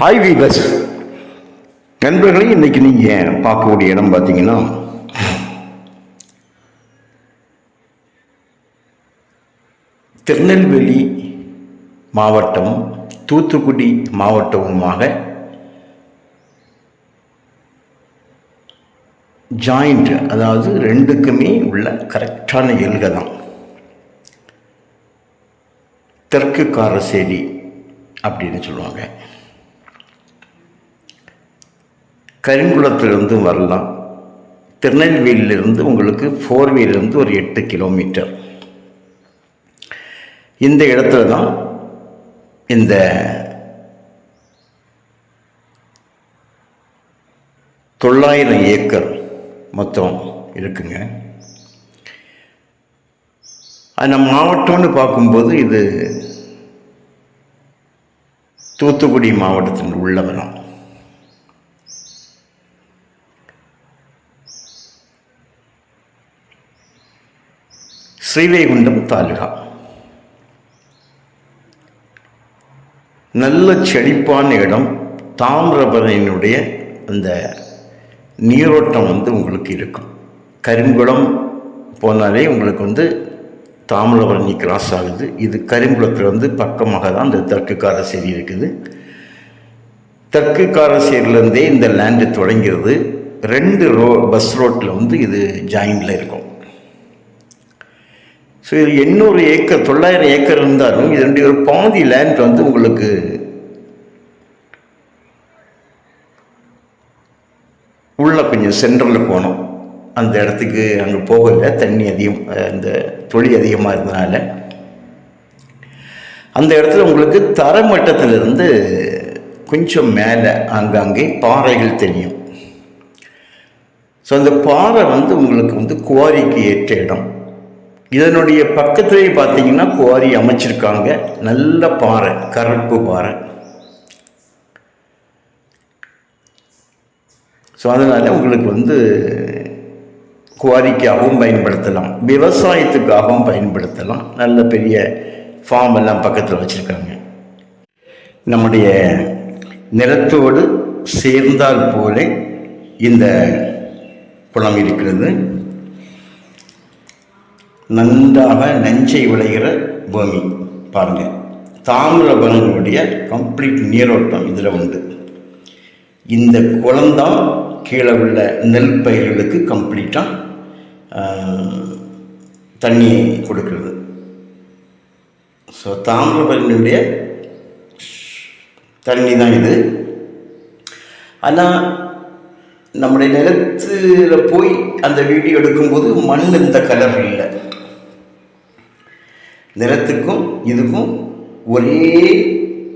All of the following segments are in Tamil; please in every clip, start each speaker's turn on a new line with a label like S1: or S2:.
S1: ஹாய் பஸ் நண்பர்களே இன்னைக்கு நீங்கள் பார்க்கக்கூடிய இடம் பார்த்தீங்கன்னா திருநெல்வேலி மாவட்டம் தூத்துக்குடி மாவட்டமுமாக ஜாயிண்ட் அதாவது ரெண்டுக்குமே உள்ள கரெக்டான எல்கை தான். தெற்கு காரசேரி அப்படின்னு சொல்லுவாங்க. கருங்குளத்திலிருந்து வரலாம். திருநெல்வேலியிலிருந்து உங்களுக்கு ஃபோர் ஒரு எட்டு கிலோமீட்டர் இந்த இடத்துல தான் இந்த தொள்ளாயிரம் ஏக்கர் மொத்தம் இருக்குங்க. அந்த மாவட்டம்னு பார்க்கும்போது இது தூத்துக்குடி மாவட்டத்தின் உள்ளவனம் ஸ்ரீவைகுண்டம் தாலுகா நல்ல செழிப்பான இடம் தாமிரபரணியினுடைய அந்த நீரோட்டம் வந்து உங்களுக்கு இருக்கும் கருங்குளம் போனாலே உங்களுக்கு வந்து தாமிரபரணி கிராஸ் ஆகுது இது கருங்குளத்தில் வந்து பக்கமாக தான் இந்த தெற்கு காரசேரி இருக்குது தெற்கு காரசேரியிலேருந்தே இந்த லேண்டு தொடங்கிறது ரெண்டு ரோ பஸ் ரோட்டில் வந்து இது ஜாயிண்டில் இருக்கும் ஸோ இது எண்ணூறு ஏக்கர் தொள்ளாயிரம் ஏக்கர் இருந்தாலும் இதனுடைய ஒரு பாதி லேண்ட் வந்து உங்களுக்கு உள்ளே கொஞ்சம் சென்ட்ரலில் போகணும். அந்த இடத்துக்கு அங்கே போகல தண்ணி அதிகம் அந்த தொழில் அதிகமாக இருந்தனால. அந்த இடத்துல உங்களுக்கு தரமட்டத்திலிருந்து கொஞ்சம் மேலே அங்கங்கே பாறைகள் தெரியும். ஸோ அந்த பாறை வந்து உங்களுக்கு வந்து குவாரிக்கு ஏற்ற இடம். இதனுடைய பக்கத்துலேயே பார்த்தீங்கன்னா குவாரி அமைச்சிருக்காங்க. நல்ல பாறை கருப்பு பாறை. ஸோ அதனால் உங்களுக்கு வந்து குவாரிக்காகவும் பயன்படுத்தலாம். விவசாயத்துக்காகவும் பயன்படுத்தலாம். நல்ல பெரிய ஃபார்ம் எல்லாம் பக்கத்தில் வச்சுருக்காங்க. நம்முடைய நிலத்தோடு சேர்ந்தால் போல இந்த குளம் இருக்கிறது. நன்றாக நஞ்சை விளைகிற பூமி. பாருங்கள் தாமிரபரனுடைய கம்ப்ளீட் நீரோட்டம் இதில் உண்டு. இந்த குளம்தான் கீழே உள்ள நெல் பயிர்களுக்கு கம்ப்ளீட்டாக தண்ணி கொடுக்கிறது. ஸோ தாமிரபரணியுடைய தண்ணி தான் இது. ஆனால் நம்முடைய நிலத்தில் போய் அந்த வீடியோ எடுக்கும்போது மண் இந்த கலர் இல்லை. நிறத்துக்கும் இதுக்கும் ஒரே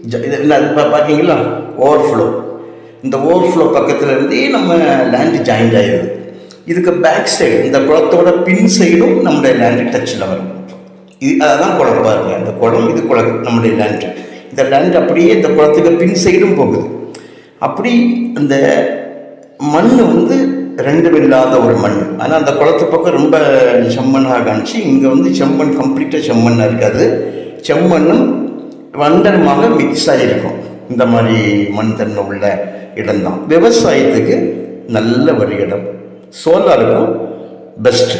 S1: ஜ- இது பார்த்தீங்களா ஓவர்ஃப்ளோ இந்த ஓவர்ஃப்ளோ பக்கத்தில் இருந்தே நம்ம லேண்டு ஜாயிண்ட் ஆகிடுது இதுக்கு பேக் சைடு இந்த குளத்தோட பின் சைடும் நம்முடைய லேண்டு டச்சில் வரும். இது அதான் குளம் பாருங்க. இந்த குளம் இது குளம் நம்முடைய லேண்டு இந்த லேண்ட் அப்படியே இந்த குளத்துக்கு பின் சைடும் போகுது. அப்படி அந்த மண் வந்து ரெண்டும் இல்லாத ஒரு மண். ஆனால் அந்த குளத்து பக்கம் ரொம்ப செம்மண்ணாக காணிச்சு இங்கே வந்து செம்மண் கம்ப்ளீட்டாக செம்மண்ணாக இருக்காது. செம்மண்ணும் வண்டனமாக மிக்ஸ் ஆகிருக்கும் இந்த மாதிரி மண் தன்மை உள்ள இடம்தான் விவசாயத்துக்கு நல்ல ஒரு இடம். சோலாருக்கும் பெஸ்ட்டு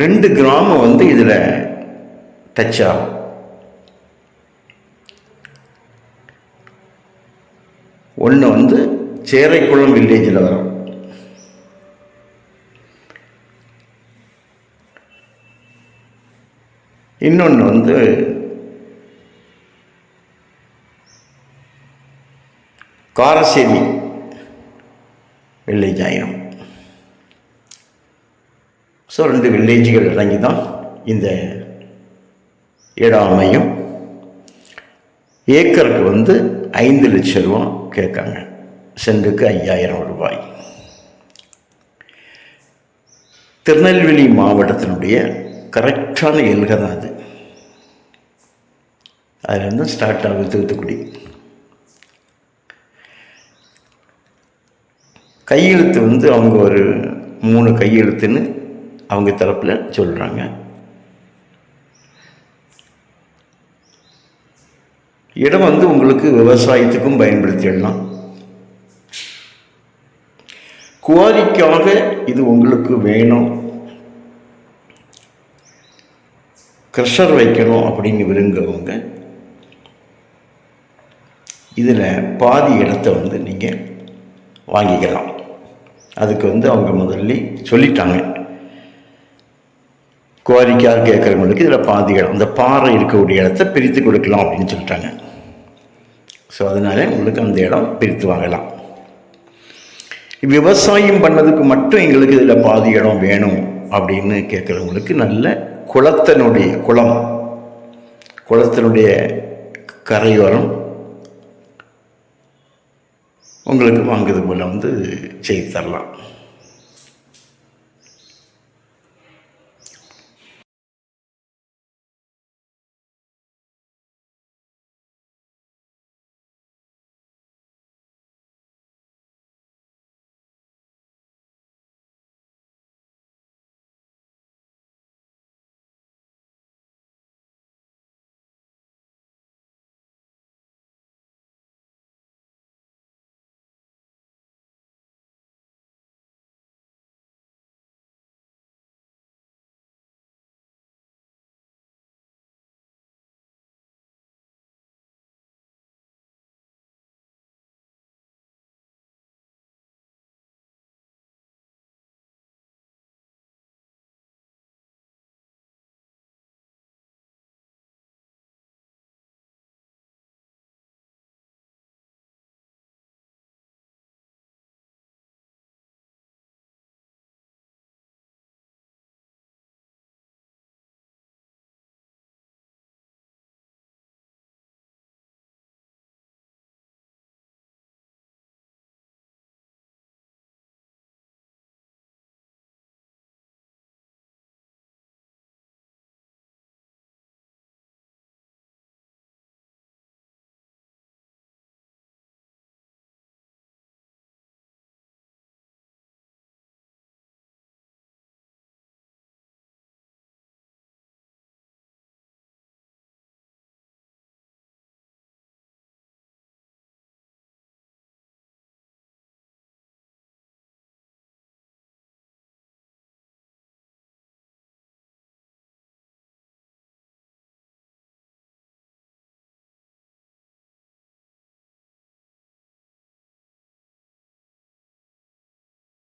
S1: ரெண்டு கிராமம் வந்து இதில் டச் ஆகும் ஒன்று வந்து சேரைக்குளம் வில்லேஜில் வரும். இன்னொன்று வந்து காரசேரி வில்லேஜ் ஆயிரும். ஸோ ரெண்டு வில்லேஜுகள் இறங்கி தான் இந்த இடம் அமையும். ஏக்கருக்கு வந்து ஐந்து லட்சம் ரூபா கேட்காங்க. சென்ட்டுக்கு ஐயாயிரம் ரூபாய். திருநெல்வேலி மாவட்டத்தினுடைய கரெக்டான எல்கை தான் அது. அதுலேருந்து ஸ்டார்ட் ஆகுது தூத்துக்குடி. கையெழுத்து வந்து அவங்க ஒரு மூணு கையெழுத்துன்னு அவங்க தரப்பில் சொல்கிறாங்க இடம் வந்து உங்களுக்கு விவசாயத்துக்கும் பயன்படுத்திடலாம். குவாரிக்காக இது உங்களுக்கு வேணும். க்ரஷர் வைக்கணும் அப்படின்னு விரும்புகிறவங்க இதில் பாதி இடத்த வந்து நீங்கள் வாங்கிக்கலாம். அதுக்கு வந்து அவங்க முதல்ல சொல்லிட்டாங்க. குவாரிக்காக கேட்குறவங்களுக்கு இதில் பாதி இடம் அந்த பாறை இருக்கக்கூடிய இடத்த பிரித்து கொடுக்கலாம் அப்படின்னு சொல்லிட்டாங்க. ஸோ அதனால உங்களுக்கு அந்த இடம் பிரித்து வாங்கலாம். விவசாயம் பண்ணதுக்கு மட்டும் எங்களுக்கு இதில் பாதி இடம் வேணும் அப்படின்னு கேட்குறவங்களுக்கு நல்ல குளத்தினுடைய குளம் குளத்தினுடைய கரையோரம் உங்களுக்கு வாங்குறது போல் வந்து செய்து தரலாம்.